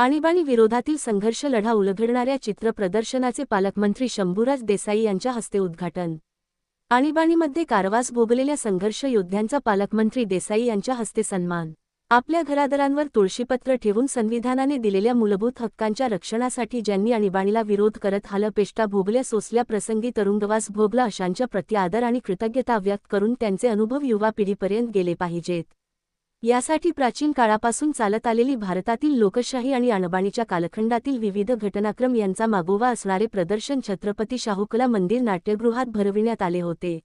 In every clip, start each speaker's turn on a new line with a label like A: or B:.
A: आणीबाणी विरोधातील संघर्ष लढा उलगडणाऱ्या चित्र प्रदर्शनाचे पालकमंत्री शंभूराज देसाई यांच्या हस्ते उद्घाटन. आणीबाणीमध्ये कारवास भोगलेल्या संघर्ष योद्ध्यांचा पालकमंत्री देसाई यांच्या हस्ते सन्मान. आपल्या घरादरांवर तुळशीपत्र ठेवून संविधानाने दिलेल्या मूलभूत हक्कांच्या रक्षणासाठी ज्यांनी आणीबाणीला विरोध करत हालपेष्टा भोगल्या सोसल्या प्रसंगी तरुंगवास भोगला अशांच्या प्रति आदर आणि कृतज्ञता व्यक्त करून त्यांचे अनुभव युवा पिढीपर्यंत गेले पाहिजेत. यासाठी प्राचीन काळापासून चालत आलेली भारतातील लोकशाही आणि आणबाणीच्या कालखंडातील विविध घटनाक्रम यांचा मागोवा असणारे प्रदर्शन छत्रपती शाहूकला मंदिर नाट्यगृहात भरविण्यात आले होते.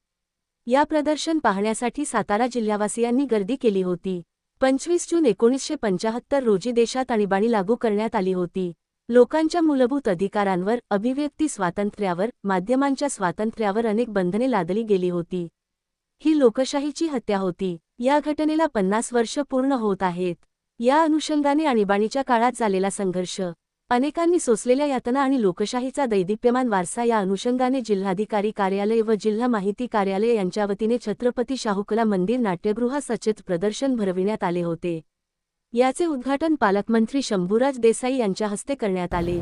A: या प्रदर्शन पाहण्यासाठी सातारा जिल्हावासियांनी गर्दी केली होती. पंचवीस जून एकोणीसशे पंचाहत्तर रोजी देशात आणीबाणी लागू करण्यात आली होती. लोकांच्या मूलभूत अधिकारांवर अभिव्यक्ती स्वातंत्र्यावर माध्यमांच्या स्वातंत्र्यावर अनेक बंधने लादली गेली होती. ही लोकशाहीची हत्या होती. या घटनेला पन्नास वर्ष पूर्ण होत आहेत. या अनुषंगाने आणीबाणीच्या काळात झालेला संघर्ष अनेकांनी सोसलेल्या यातना आणि लोकशाहीचा दैदिप्यमान वारसा या अनुषंगाने जिल्हाधिकारी कार्यालय व जिल्हा माहिती कार्यालय यांच्या वतीने छत्रपती शाहूकला मंदिर नाट्यगृह सचेत प्रदर्शन भरविण्यात आले होते. याचे उद्घाटन पालकमंत्री शंभूराज देसाई यांच्या हस्ते करण्यात आले.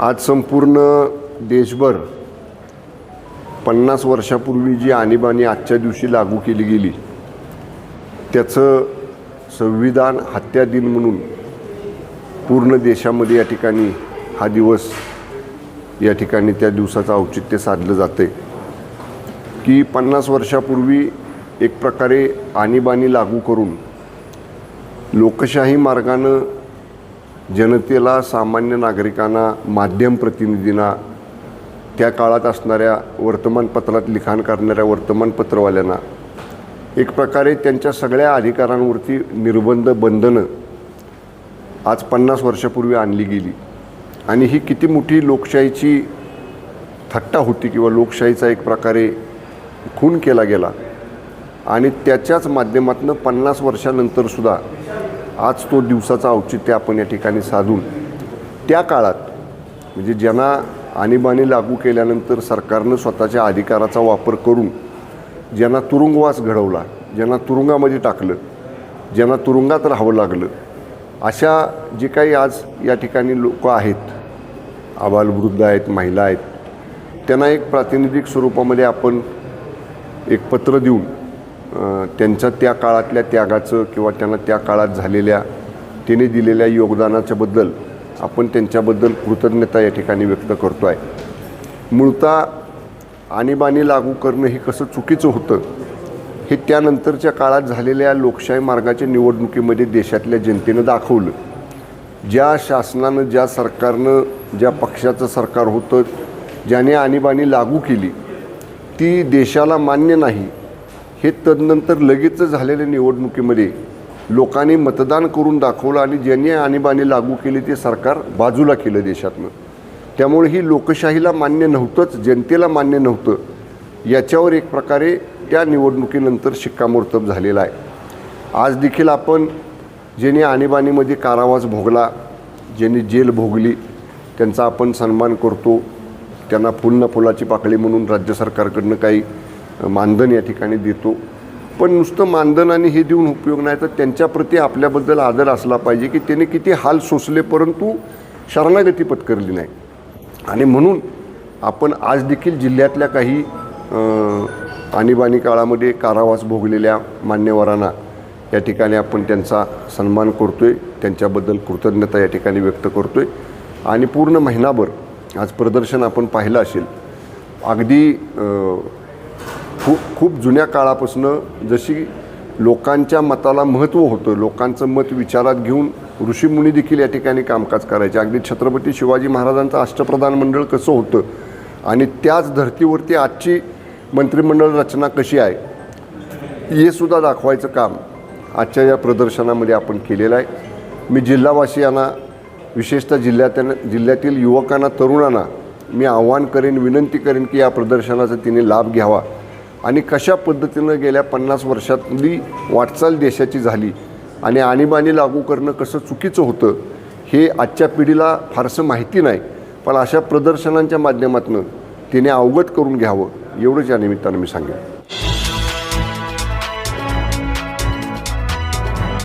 B: आज संपूर्ण देशभर पन्नास वर्षापूर्वी जी आणीबाणी आजच्या दिवशी लागू केली गेली त्याचं संविधान हत्या दिन म्हणून पूर्ण देशामध्ये या ठिकाणी हा दिवस या ठिकाणी त्या दिवसाचं औचित्य साधलं जाते की पन्नास वर्षापूर्वी एक प्रकारे आणीबाणी लागू करून लोकशाही मार्गानं जनतेला सामान्य नागरिकांना माध्यम प्रतिनिधींना त्या काळात असणाऱ्या वर्तमानपत्रात लिखाण करणाऱ्या वर्तमानपत्रवाल्यांना एक प्रकारे त्यांच्या सगळ्या अधिकारांवरती निर्बंध बंधनं आज पन्नास वर्षापूर्वी आणली गेली. आणि ही किती मोठी लोकशाहीची थट्टा होती किंवा लोकशाहीचा एक प्रकारे खून केला गेला. आणि त्याच्याच माध्यमातून पन्नास वर्षानंतरसुद्धा आज तो दिवसाचा औचित्य आपण या ठिकाणी साधून त्या काळात म्हणजे ज्यांना आणीबाणी लागू केल्यानंतर सरकारनं स्वतःच्या अधिकाराचा वापर करून ज्यांना तुरुंगवास घडवला ज्यांना तुरुंगामध्ये टाकलं ज्यांना तुरुंगात राहावं लागलं अशा जे काही आज या ठिकाणी लोक आहेत आबालवृद्ध आहेत महिला आहेत त्यांना एक प्रातिनिधिक स्वरूपामध्ये आपण एक पत्र देऊन त्यांचा त्यांच्या त्या काळातल्या त्यागाचं किंवा त्यांना त्या काळात झालेल्या तिने दिलेल्या योगदानाच्याबद्दल आपण त्यांच्याबद्दल कृतज्ञता या ठिकाणी व्यक्त करतो आहे मूळतः आणीबाणी लागू करणं हे कसं चुकीचं होतं हे त्यानंतरच्या काळात झालेल्या लोकशाही मार्गाच्या निवडणुकीमध्ये देशातल्या जनतेनं दाखवलं. ज्या शासनानं ज्या सरकारनं ज्या पक्षाचं सरकार होतं ज्याने आणीबाणी लागू केली ती देशाला मान्य नाही हे तदनंतर लगेच झालेल्या निवडणुकीमध्ये लोकांनी मतदान करून दाखवलं आणि ज्यांनी आणीबाणी लागू केली ते सरकार बाजूला केलं देशातनं. त्यामुळे ही लोकशाहीला मान्य नव्हतंच जनतेला मान्य नव्हतं. याच्यावर एक प्रकारे त्या निवडणुकीनंतर शिक्कामोर्तब झालेला आहे. आज देखील आपण ज्यांनी आणीबाणीमध्ये कारावास भोगला ज्यांनी जेल भोगली त्यांचा आपण सन्मान करतो. त्यांना फुल फुलाची पाकळी म्हणून राज्य सरकारकडनं काही मानधन या ठिकाणी देतो. पण नुसतं मानधन आणि हे देऊन उपयोग नाही तर त्यांच्याप्रती आपल्याबद्दल आदर असला पाहिजे की त्याने किती हाल सोसले परंतु शरणागती पत्करली नाही. आणि म्हणून आपण आज देखील जिल्ह्यातल्या काही आणीबाणी काळामध्ये कारावास भोगलेल्या मान्यवरांना या ठिकाणी आपण त्यांचा सन्मान करतो आहे त्यांच्याबद्दल कृतज्ञता या ठिकाणी व्यक्त करतो आहे आणि पूर्ण महिनाभर आज प्रदर्शन आपण पाहिलं असेल. अगदी खूप खूप जुन्या काळापासून जशी लोकांच्या मताला महत्त्व होतं लोकांचं मत विचारात घेऊन ऋषीमुनी देखील या ठिकाणी कामकाज करायचे. अगदी छत्रपती शिवाजी महाराजांचं अष्टप्रधान मंडळ कसं होतं आणि त्याच धर्तीवरती आजची मंत्रिमंडळ रचना कशी आहे हे सुद्धा दाखवायचं काम आजच्या या प्रदर्शनामध्ये आपण केलेलं आहे. मी जिल्हावासियांना विशेषतः जिल्ह्यात जिल्ह्यातील युवकांना तरुणांना मी आव्हान करेन विनंती करेन की या प्रदर्शनाचा तिने लाभ घ्यावा. आणि कशा पद्धतीनं गेल्या पन्नास वर्षातली वाटचाल देशाची झाली आणि आणीबाणी लागू करणं कसं चुकीचं होतं हे आजच्या पिढीला फारसं माहिती नाही. पण अशा प्रदर्शनांच्या माध्यमातून तिने अवगत करून घ्यावं एवढंच या निमित्तानं मी सांगेन.